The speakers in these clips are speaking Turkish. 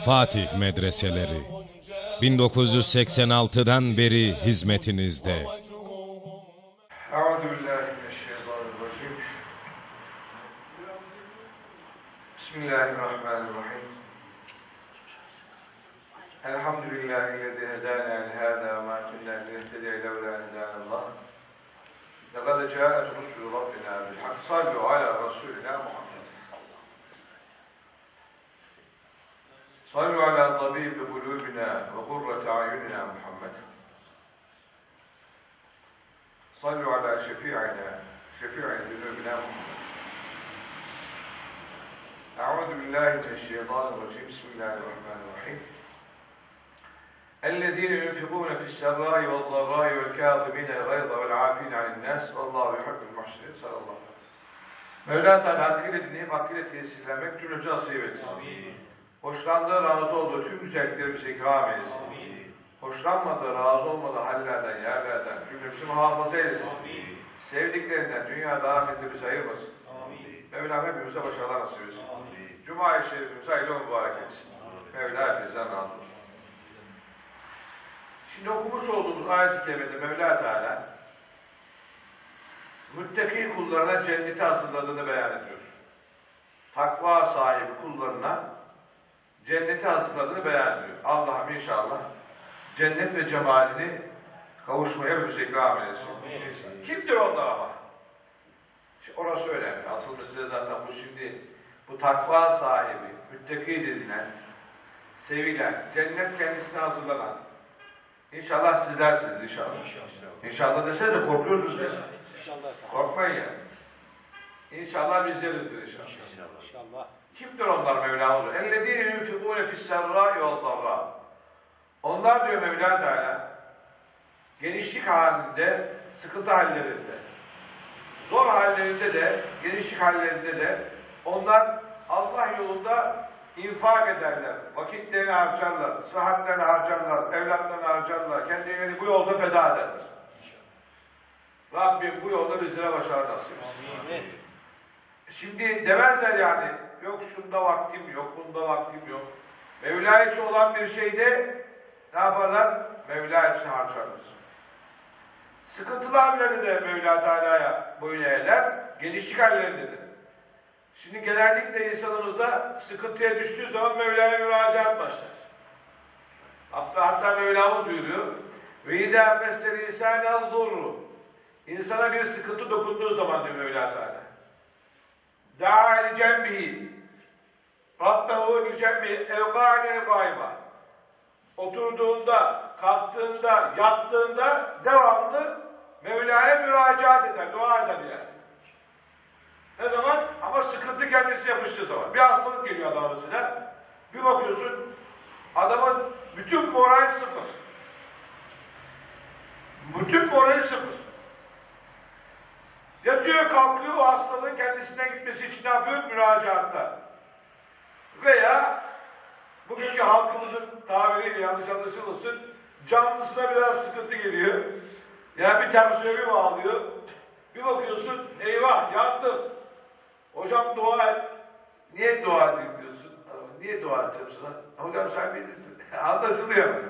Fatih Medreseleri 1986'dan beri hizmetinizde. وقرة أعيننا محمد صلوا على شفيعنا شفيع ذنوبنا محمد أعوذ بالله من الشيطان الرجيم بسم الله الرحمن الرحيم الذين ينفقون في السراء والضراء والكاظمين الغيظ والعافين عن الناس والله يحب المحسنين صلى الله عليه وسلم Mevla Teala hakkıyla dinleyip hakkıyla tesirlenmek cümlemize nasip etsin. Hoşlandığı, razı olduğu tüm güzelliklerimize ikram eylesin. Hoşlanmadığı, razı olmadığı hallerden, yerlerden cümlemizi muhafaza eylesin. Sevdiklerinden dünyada ahirette bizi ayırmasın. Mevlam hepimize başarılar nasip etsin. Cuma-i Şerifimize hayırlı mübarek etsin. Mevla herkesten razı olsun. Şimdi okumuş olduğumuz ayet-i kerimede Mevla Teala müttaki kullarına cenneti hazırladığını beyan ediyor. Takva sahibi kullarına cenneti hazırladığını beyan ediyor. Allah'ım inşallah cennet ve cemalini kavuşmaya hepimize ikram eylesin. Kimdir onlar ama? Şimdi orası önemli. Asıl mesele zaten bu şimdi bu takva sahibi, müttaki dedilen, sevilen, cennet kendisine hazırlanan. İnşallah sizlersiniz inşallah. İnşallah desene de korkuyorsunuz ya. Korkmayın ya. İnşallah bizlerizdir inşallah. İnşallah. Kimdir onlar Mevlamız? اَلَّذ۪ينَ يُنْفِقُونَ فِي السَّرَّاءِ وَالضَّرَّاءِ onlar diyor Mevla Teala, genişlik halinde, sıkıntı hallerinde, zor hallerinde de, genişlik hallerinde de onlar Allah yolunda infak ederler, vakitlerini harcarlar, sıhhatlerini harcarlar, evlatlarını harcarlar, kendilerini bu yolda feda ederler. Rabbim bu yolda bizlere başarı nasip etsin. Şimdi demezler yani, yok şunda vaktim yok, bunda vaktim yok. Mevla için olan bir şeyde ne yaparlar? Mevla için harcarlar. Sıkıntılı halleri de Mevla Teala'ya boyun eğerler, genişlik hallerinde de. Şimdi genellikle insanımızda sıkıntıya düştüğü zaman Mevla'ya müracaat başlar. Hatta, hatta Mevlamız buyuruyor. Ve idâ mesel insâne zurru. İnsana bir sıkıntı dokunduğu zaman diyor Mevla Teala. Da'a li cembihi. Rabbehu li cembihi evgâne gayma. Oturduğunda, kalktığında, yattığında devamlı Mevla'ya müracaat eder, dua eder yani. Ne zaman? Ama sıkıntı kendisi yapıştığı zaman. Bir hastalık geliyor adama mesela. Bir bakıyorsun adamın bütün moral sıfır. Bütün morali sıfır. Yatıyor kalkıyor o hastalığın kendisine gitmesi için ne yapıyor? Müracaatlar. Veya bugünkü halkımızın tabiriyle yanlış anlaşılmasın canlısına biraz sıkıntı geliyor. Yani bir tersine bir bağlıyor. Bir bakıyorsun eyvah yandım. Hocam dua et. Niye dua edeyim diyorsun? Niye dua edeceğim sana? Hocam sen bilirsin. Anlaşılıyor mu?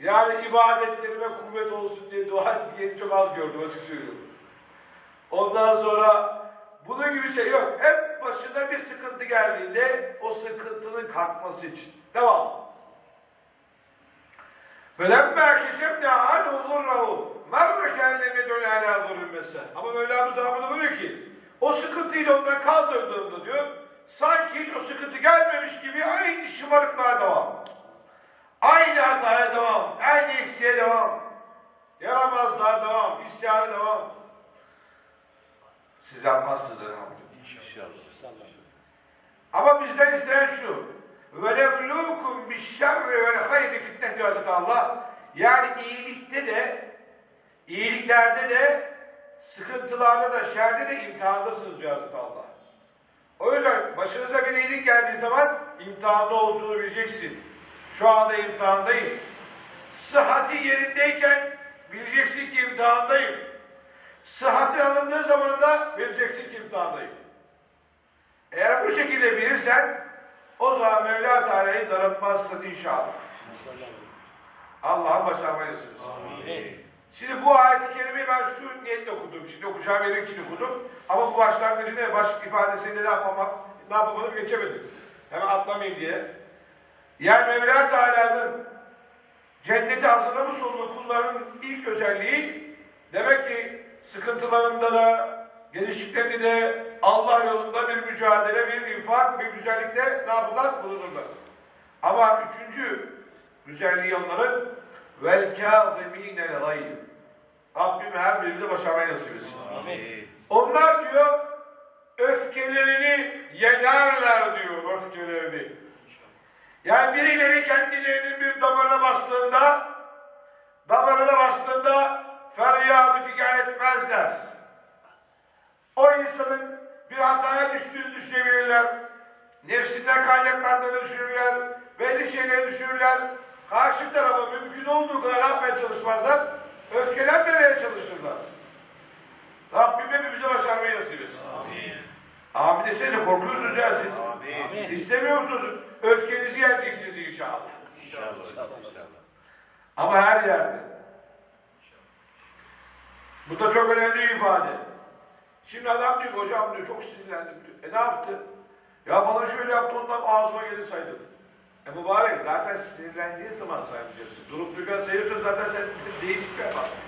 Yani ibadetlerime kuvvet olsun diye dua diye çok az gördüm açık söylüyorum. Ondan sonra bunun gibi şey yok. Hep başına bir sıkıntı geldiğinde o sıkıntının kalkması için. Devam. فَلَمَّا كَشَفْنَا عَنْهُ ضُرَّهُ مَرَّ كَلَّمَ دُنْ عَلَى ظُلُمَّسَ Ama Mevlamız Ahmet'e buyuruyor ki o sıkıntıyı da ondan kaldırdığımda diyor sanki hiç o sıkıntı gelmemiş gibi aynı şımarıklığa devam. Aynı hataya devam, aynı eksiğe devam. Yaramazlığa devam, isyana devam. Siz yapmazsınız elhamdülillah. İnşallah. Ama bizden isteyen şu. وَلَبْلُوكُمْ بِالشَّرِّ وَالْخَيْرِ fitne diyor Hazreti Allah. Yani iyilikte de, iyiliklerde de, sıkıntılarda da, şerde de imtihandasınız diyor Hazreti Allah. O yüzden başınıza bir iyilik geldiği zaman imtihanda olduğunu bileceksin. Şu anda imtihandayım. Sıhhati yerindeyken bileceksin ki imtihandayım. Sıhhati alındığı zaman da bileceksin ki imtihandayım. Eğer bu şekilde bilirsen o zaman Mevla Teala'yı darıltmazsın inşallah. Etsin. Amin. Şimdi bu ayet-i kerimeyi ben şu niyetle okudum. Şimdi okuyacağım yemek için okudum. Ama bu başlangıcını, baş ifadesini de ne yapmamak, ne yapamadım geçemedim. Hemen atlamayayım diye. Yani Mevla Teala'nın cenneti hazırlamış olduğu kulların ilk özelliği demek ki sıkıntılarında da, gelişiklerinde de Allah yolunda bir mücadele, bir infak, bir güzellikte ne yapırlar? Bulunurlar. Ama üçüncü güzelliği onların vel kâzimînel gayb. Rabbim her birimize başarmayı nasip etsin. Amin. Onlar diyor öfkelerini yenerler diyor öfkelerini. Yani birileri kendilerinin bir damarına bastığında damarına bastığında feryadı figan etmezler. O insanın bir hataya düştüğünü düşünebilirler. Nefsinden kaynaklandığını düşünürler. Belli şeyleri düşünürler. Karşı tarafa mümkün olduğu kadar yapmaya çalışmazlar? Öfkelenmemeye çalışırlar. Rabbim hepimize başarmayı nasip etsin. Amin. Amin desenize korkuyorsunuz ya siz. Amin. İstemiyor musunuz? Öfkenizi yeneceksiniz inşallah. İnşallah. Ama her yerde. Bu da çok önemli bir ifade. Şimdi adam diyor hocam diyor çok sinirlendim diyor. E ne yaptı? Ya bana şöyle yaptı ondan ağzıma gelir saydım. E mübarek zaten sinirlendiğin zaman saymayacaksın. Durup dururken sayıyorsun zaten sen değişik bir adamsın.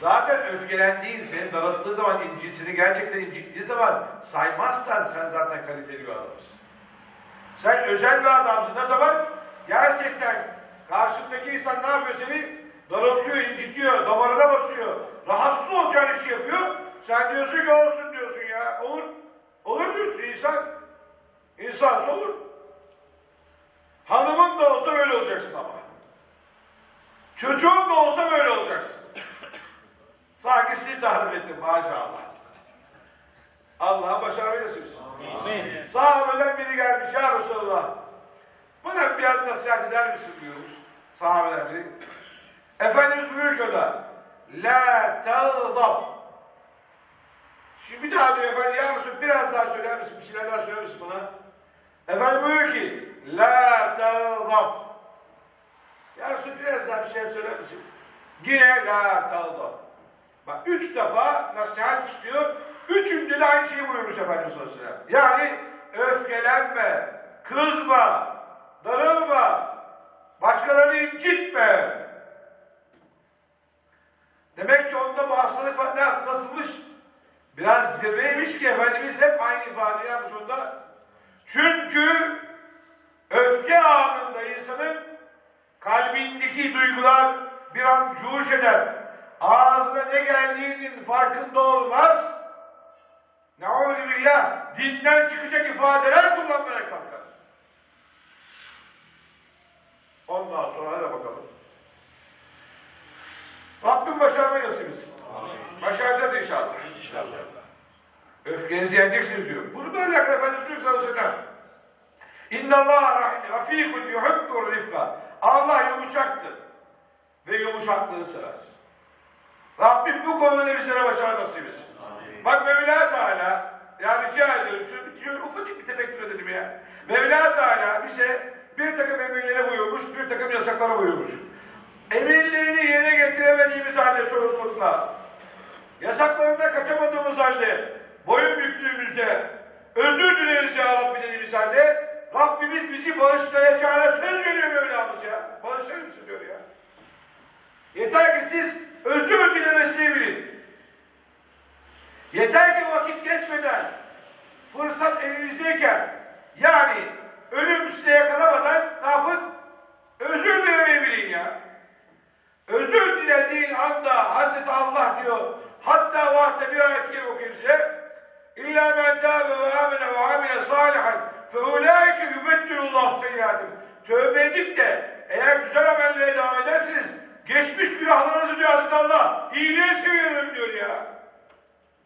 Zaten öfkelendiğin, seni daralttığı zaman, incit, seni gerçekten incittiği zaman saymazsan sen zaten kaliteli bir adamsın. Sen özel bir adamsın. Ne zaman? Gerçekten karşındaki insan ne yapıyor seni? Daraltıyor, incitiyor, damarına basıyor. Rahatsız olacağın işi yapıyor. Sen diyorsun ki olsun diyorsun ya. Olur. Olur diyorsun insan. İnsan olur. Hanımın da olsa böyle olacaksın ama. Çocuğun da olsa böyle olacaksın. Sanki sizi tahrip ettim maşallah. Allah'a. Amin. Sahabeden biri gelmiş ya Resulallah. Bana bir ad nasihat eder misin buyurmuş. Sahabeden biri. Efendimiz buyuruyor ki o da. La tağdab. Şimdi bir daha diyor efendim ya Resul biraz daha söyler misin? Bir şeyler daha söyler misin bana? Efendim buyuruyor ki. La tağdab. Ya Resul biraz daha bir şeyler söyler misin? Yine la tağdab. Bak üç defa nasihat istiyor. Üçünde de aynı şeyi buyurmuş Efendimiz sallallahu aleyhi ve sellem. Yani öfkelenme, kızma, darılma, başkalarını incitme. Demek ki onda bu hastalık nasılmış? Biraz zirveymiş ki Efendimiz hep aynı ifadeyi yapmış onda. Çünkü öfke anında insanın kalbindeki duygular bir an cuhuş eder. Ağzına ne geldiğinin farkında olmaz. Ne'ûzü billah dinden çıkacak ifadeler kullanmaya kalkar. Ondan sonra hadi bakalım. Rabbim başarmayı nasip etsin. Başaracağız inşallah. İnşallah. Öfkenizi yeneceksiniz diyor. Bunu böyle sallallahu aleyhi ve sellem. İnna Allah rafikun yuhibbu rifka. Allah yumuşaktır. Ve yumuşaklığı sever. Rabbim bu konuda bizlere başarı nasip etsin. Bak Mevla Teala, yani rica ediyorum, şöyle, ufacık bir tefekkür edelim ya. Mevla Teala bize bir takım emirleri buyurmuş, bir takım yasakları buyurmuş. Emirlerini yerine getiremediğimiz halde çoğunlukla, yasaklarında kaçamadığımız halde, boyun büktüğümüzde, özür dileriz ya Rabbi dediğimiz halde, Rabbimiz bizi bağışlayacağına söz veriyor Mevlamız ya. Bağışlar mısın diyor ya. Yeter ki siz özür dilemesini bilin. Yeter ki vakit geçmeden, fırsat elinizdeyken, yani ölüm size yakalamadan ne yapın? Özür dilemeyi bilin ya. Özür dilediğin anda Hazreti Allah diyor, hatta vahde bir ayet gibi okuyayım size. İlla men tâbe ve amene ve amile salihan fe ulâike yübeddülullah seyyiatim. Tövbe edip de eğer güzel amellere devam ederseniz geçmiş günahlarınızı diyor Hazreti Allah iyiliğe çeviririm diyor ya.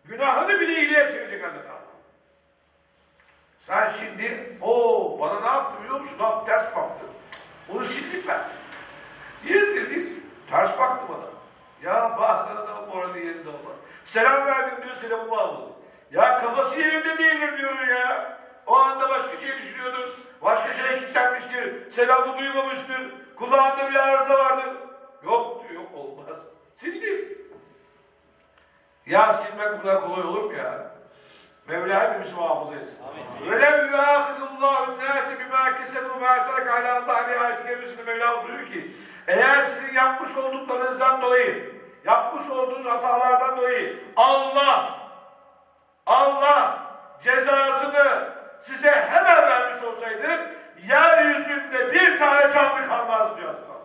Günahını bile iyiliğe çevirecek Hazreti Allah. Sen şimdi o bana ne yaptı biliyor musun? Ne yaptı? Ters baktı. Onu sildim ben. Niye sildim? Ters baktı bana. Ya bahtın adamın morali yerinde olma. Selam verdim diyor selamımı aldım. Ya kafası yerinde değildir diyorum ya. O anda başka başka şey düşünüyordur. Başka şeye kilitlenmiştir. Selamı duymamıştır. Kulağında bir arıza vardır. Yok yok olmaz. Sildim. Ya silmek bu kadar kolay olur mu ya? Mevla hepimizi muhafaza etsin. Velev yuâkıdullâhün nâse bimâ kesebû mâ terek alâ Allah riayeti kelimesini Mevla buyuruyor ki eğer sizin yapmış olduklarınızdan dolayı yapmış olduğunuz hatalardan dolayı Allah Allah cezasını size hemen vermiş olsaydı yeryüzünde bir tane canlı kalmaz diyor Allah.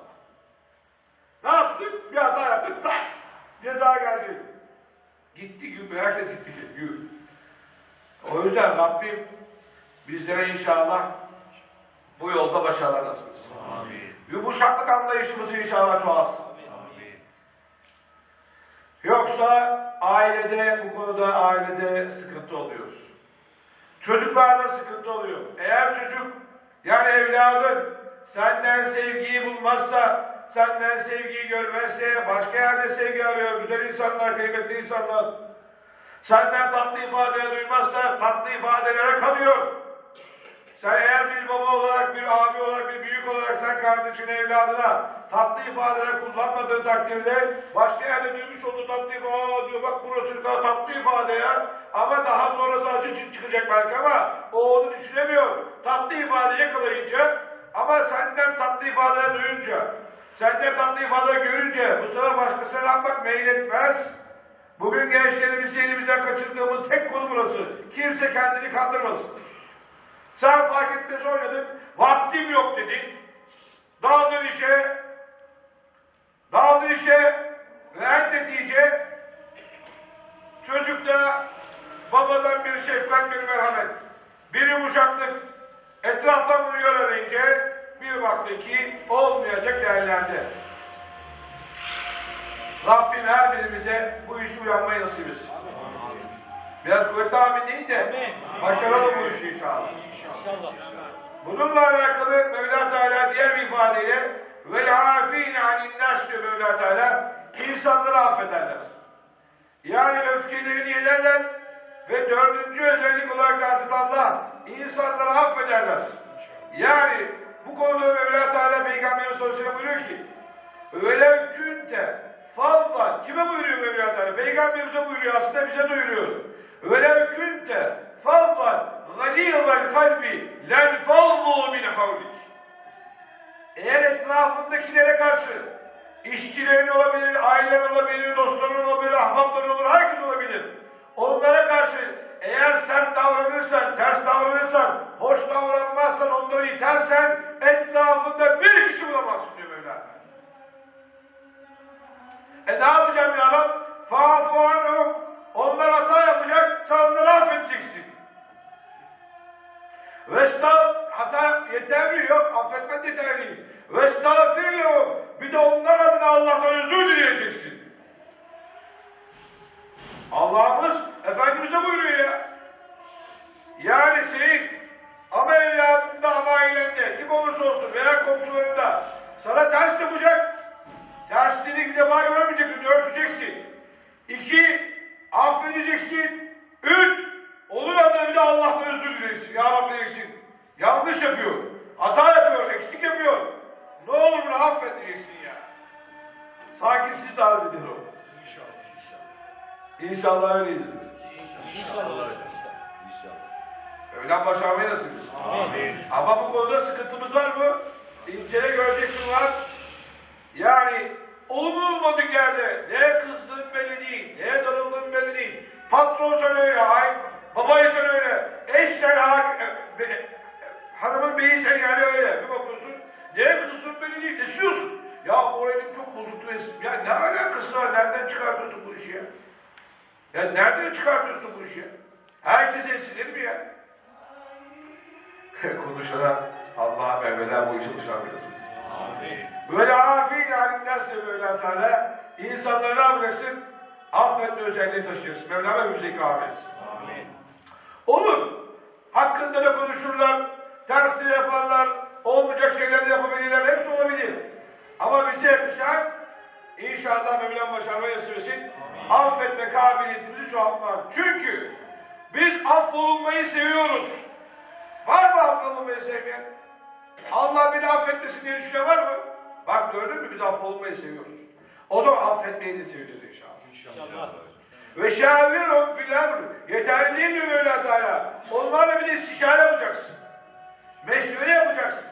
Ne yaptık? Bir hata yaptık. Tak! Ceza geldi. Gitti gün herkes gitti gün. O yüzden Rabbim bizlere inşallah bu yolda başarılar nasip etsin. Yumuşaklık anlayışımızı inşallah çoğalsın. Yoksa ailede bu konuda ailede sıkıntı oluyoruz. Çocuklarda sıkıntı oluyor. Eğer çocuk yani evladın senden sevgiyi bulmazsa, senden sevgiyi görmezse, başka yerde sevgi arıyor, güzel insanlar, kıymetli insanlar. Senden tatlı ifade duymazsa tatlı ifadelere kanıyor. Sen eğer bir baba olarak, bir abi olarak, bir büyük olarak sen kardeşin evladına tatlı ifadeler kullanmadığın takdirde başka yerde duymuş olduğu tatlı ifade diyor bak burası da tatlı ifade ya. Ama daha sonrası acı çı- çıkacak belki ama o onu düşünemiyor. Tatlı ifade yakalayınca ama senden tatlı ifade duyunca, senden tatlı ifade görünce bu sefer başkasına lanmak meyletmez. Bugün gençlerimizi elimizden kaçırdığımız tek konu burası. Kimse kendini kandırmasın. Sen fark etmez oynadın, vaktim yok dedin. Daldın işe, daldın işe ve en netice çocukta babadan bir şefkat, bir merhamet, bir yumuşaklık etraftan bunu göremeyince bir baktı ki olmayacak yerlerde. Rabbim her birimize bu işi uyanmayı nasip etsin. Biraz kuvvetli amin deyin de başaralım bu işi inşallah. Bununla alakalı Mevla Teala diğer bir ifadeyle vel afine anin nas diyor Mevla Teala insanları affederler. Yani öfkelerini yenerler ve dördüncü özellik olarak da Hazreti Allah insanları affederler. Yani bu konuda Mevla Teala Peygamberimiz sallallahu aleyhi ve sellem buyuruyor ki Öyle künte kime buyuruyor Mevla Teala? Peygamberimize buyuruyor aslında bize duyuruyor. Öyle künte fazla galîzel kalbi len fallu min havlik. Eğer etrafındakilere karşı işçilerin olabilir, ailen olabilir, dostların olabilir, ahbapların olur, herkes olabilir. Onlara karşı eğer sert davranırsan, ters davranırsan, hoş davranmazsan, onları itersen etrafında bir kişi bulamazsın diyor Mevla. E ne yapacağım ya Rab? Fa'fu anhum. Onlar hata yapacak, sen onları affedeceksin. Vesta hata yeterli yok, affetmen yeterli. Vestağfir lehum. Bir de onlar adına Allah'tan özür dileyeceksin. Allah'ımız Efendimiz'e buyuruyor ya. Yani senin ama evladında ama ailende kim olursa olsun veya komşularında sana ters yapacak. Tersliğini bir defa görmeyeceksin, örteceksin. İki, affedeceksin. Üç, onun adına bir de Allah'tan özür dileyeceksin. Ya Rabbi diyeceksin. Yanlış yapıyor, hata yapıyor, eksik yapıyor. Ne olur bunu affet diyeceksin ya. Sanki sizi davet ediyorum. İnşallah. İnşallah öyleyizdir. İnşallah. İnşallah. Öğlen başarmayı nasip etsin. Amin. Ama bu konuda sıkıntımız var mı? İncele göreceksin var. Yani olmadık yerde neye kızdığın belli değil, neye darıldığın belli değil. Patron sen öyle, ay, babayı sen öyle, eş sen ha, e, hanımın beyi sen yani öyle. Bir bakıyorsun, neye kızdığın belli değil, esiyorsun. Ya moralim çok bozuktu esim. Ya ne alakası var, nereden çıkartıyorsun bu işi ya? Ya nereden çıkartıyorsun bu işi ya? Herkes esilir mi ya? konuşana Allah Mevla bu işi başarmayasınız. Böyle afiyle halinden diyor Mevla Teala. İnsanları ne yapacaksın? Affetme özelliği taşıyacaksın. Mevla hepimize ikram etsin. Olur. Hakkında da konuşurlar. Ters de yaparlar. Olmayacak şeyler de yapabilirler. Hepsi olabilir. Ama bize yakışan inşallah Mevlam başarmayı nasip etsin. Affetme kabiliyetimizi çoğaltmak. Çünkü biz af bulunmayı seviyoruz. Var mı affolunmayı sevmeyen? Allah beni affetmesin diye düşünen var mı? Bak gördün mü biz affolunmayı seviyoruz. O zaman affetmeyi de seveceğiz inşallah. İnşallah. Ve şavirun fil emr. Yeterli değil mi Mevla Teala? Onlarla bir de istişare yapacaksın. Meşvere yapacaksın.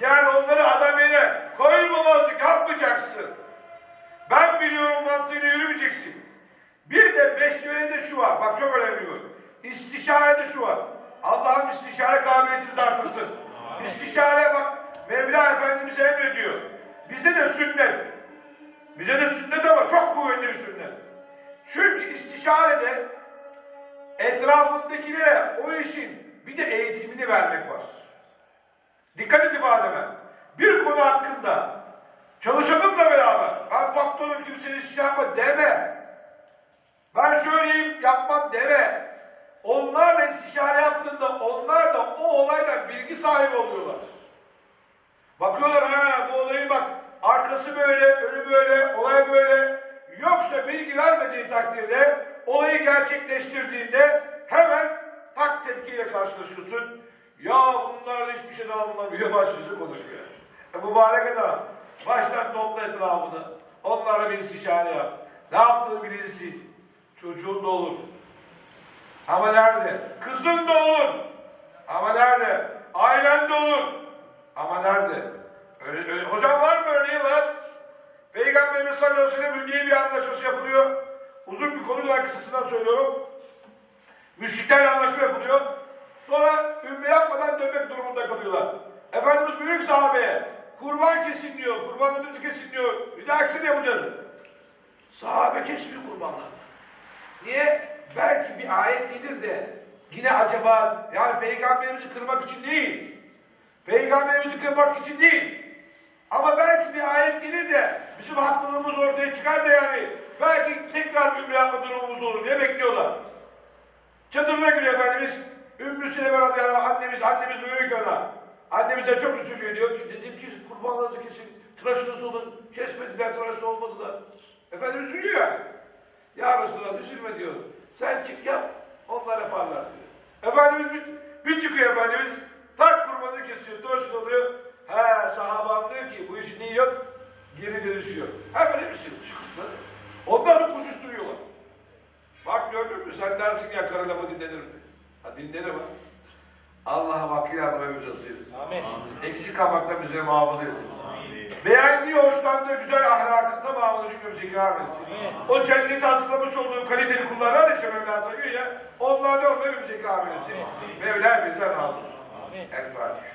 Yani onları adam yerine koymamazlık yapmayacaksın. Ben biliyorum mantığıyla yürümeyeceksin. Bir de meşverede şu var. Bak çok önemli bu. İstişarede şu var. Allah'ım istişare kabiliyetimizi artırsın. İstişare bak Mevla Efendimiz emrediyor. Bize de sünnet. Bize de sünnet ama çok kuvvetli bir sünnet. Çünkü istişarede etrafındakilere o işin bir de eğitimini vermek var. Dikkat edin bademe. Bir konu hakkında çalışanımla beraber ben patronum kimsenin istişare yapma deme. Ben şöyleyim yapmam deme. Onlarla istişare yaptığında onlar da o olaydan bilgi sahibi oluyorlar. Bakıyorlar ha bu olayın bak arkası böyle, önü böyle, olay böyle. Yoksa bilgi vermediği takdirde olayı gerçekleştirdiğinde hemen tak tepkiyle karşılaşıyorsun. Ya bunlar hiçbir şeyden anlamıyor başlıyorsun konuşmaya. E mübarek adam baştan topla etrafını. Onlarla bir istişare yap. Ne yaptığını bilinsin. Çocuğun da olur. Ama nerede? Kızın da olur. Ama nerede? Ailen de olur. Ama nerede? Öyle, öyle- hocam var mı örneği var? Peygamberimiz sallallahu aleyhi ve sellem Ümniye bir anlaşması yapılıyor. Uzun bir konu ben kısasından söylüyorum. Müşriklerle anlaşma yapılıyor. Sonra ümme yapmadan dönmek durumunda kalıyorlar. Efendimiz büyük sahabeye kurban kesin diyor, kurbanlarınızı kesin diyor. Bir de aksini yapacağız. Sahabe kesmiyor kurbanlar. Niye? Belki bir ayet gelir de yine acaba yani peygamberimizi kırmak için değil. Peygamberimizi kırmak için değil. Ama belki bir ayet gelir de bizim haklılığımız ortaya çıkar da yani belki tekrar ümre yapma durumumuz olur diye bekliyorlar. Çadırına giriyor Efendimiz. Ümmü Süleyman radıyallahu annemiz, annemiz buyuruyor ki ona. Annemize çok üzülüyor diyor ki dedim ki kurbanlarınızı kesin, tıraşınız olun. Kesmediler, tıraş da olmadılar. Efendimiz ya. Ya Resulallah üzülme diyor. Sen çık yap, onlar yaparlar diyor. Efendimiz bir, bir çıkıyor Efendimiz. Tak kurbanını kesiyor, tıraşın oluyor. He sahabam diyor ki bu işin iyi yok. Geri dönüşüyor. Hemen hepsi çıkışları. Onlar da koşuşturuyorlar. Bak gördün mü sen dersin ya karı lafı dinlenir mi? Ha dinlerim ha. Allah'a yardım evimize ısıyırsın. Amin. Eksik kalmaktan bize muhafaza etsin. Beğendiği, hoşlandığı güzel ahlakın tamamını cümlemize ikram etsin. O cenneti hazırlamış olduğu kaliteli kullarına ne işte Mevla sayıyor ya. Onlar da onu hepimize ikram etsin. Mevla hepimizden razı olsun. El Fatiha.